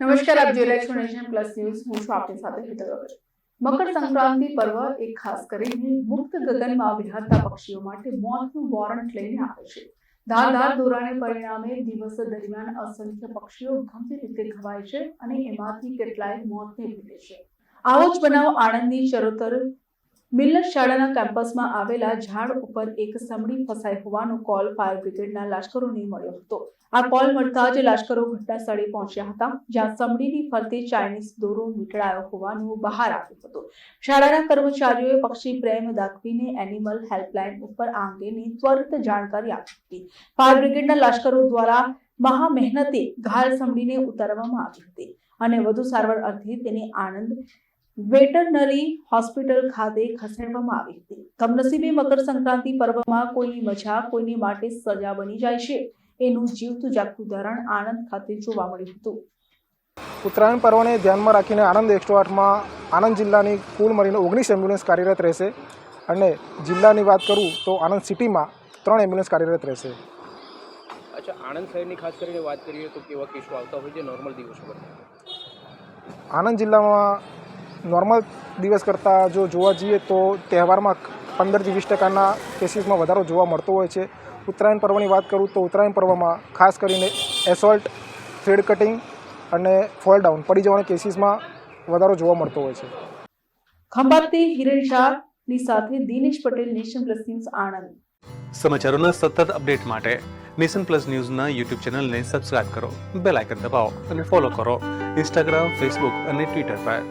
નમસ્કાર આપ જોઈ રહ્યા પ્લસ ન્યૂઝ. હું છું આપની સાથે હિતલ મકર સંક્રાંતિ પર્વ એક ખાસ કરીને મુક્ત ગગનમાં વિહરતા પક્ષીઓ માટે મોતનું વોરંટ લઈને આવે છે. ધારદાર દોરાને પરિણામે દિવસ દરમિયાન અસંખ્ય પક્ષીઓ ગંભીર રીતે ઘવાય છે અને એમાંથી કેટલાય મોતને ભીડે છે. આવો જ બનાવ આણંદની ચરોતર મિલ્લર શાળાના કેમ્પસમાં આવેલા ઝાડ ઉપર એક સમડી ફસાઈ હોવાનો કોલ ફાયર બ્રિગેડના લાશ્કરોને મળ્યો હતો. આ કોલ મળતા જ લાશ્કરો ઘટના પહોંચ્યા હતા, જ્યાં સમડીની ફરતે ચાઇનીઝ દોરો વીંટળાયો હોવાનું બહાર આવ્યું હતું. શાળાના કર્મચારીઓએ પક્ષી પ્રેમ દાખવીને એનિમલ હેલ્પલાઇન ઉપર આ અંગેની ત્વરિત જાણકારી આપી હતી. ફાયર બ્રિગેડના લાશ્કરો દ્વારા મહા મહેનતે ઘાલ સમડીને ઉતારવામાં આવી હતી અને વધુ સારવાર અર્થે તેને આણંદ વેટરનરી હોસ્પિટલ ખાતે ખસેડવામાં આવી હતી. કમનસીબે મકર સંક્રાંતિ પર્વમાં કોઈની મજા કોઈની માટે સજા બની જાય છે. એનું જીવતું જાગતું ઉદાહરણ આણંદ ખાતે જોવા મળ્યું હતું. ઉત્તરાયણ પર્વને ધ્યાનમાં રાખીને આણંદ એકસો આઠમાં આણંદ જિલ્લાની કુલ મળીને ઓગણીસ એમ્બ્યુલન્સ કાર્યરત રહેશે. અને જિલ્લાની વાત કરું તો આણંદ સિટીમાં ત્રણ એમ્બ્યુલન્સ કાર્યરત રહેશે. અચ્છા આણંદ શહેરની ખાસ કરીને વાત કરીએ તો કેવા કેસો આવતા હોય છે? નોર્મલ દિવસો આણંદ જિલ્લામાં નોર્મલ દિવસ કરતાં જો જોવા જઈએ તો તહેવારમાં પંદરથી વીસ ટકાના કેસીસમાં વધારો જોવા મળતો હોય છે. ઉત્તરાયણ પર્વની વાત કરું તો ઉત્તરાયણ પર્વમાં ખાસ કરીને એસોલ્ટ થ્રેડ કટિંગ અને ફોલ ડાઉન પડી જવાના કેસીસમાં વધારો જોવા મળતો હોય છે. ખંભાતી હિરેન શાહની સાથે Dinesh Patel Nation Plus News Anand. સમાચારોના સતત અપડેટ માટે નેશન પ્લસ ન્યૂઝના યુટ્યુબ ચેનલને સબસ્ક્રાઇબ કરો બેલ આઇકન દબાવો અને ફોલો કરો. ઇન્સ્ટાગ્રામ ફેસબુક અને ટ્વિટર પર.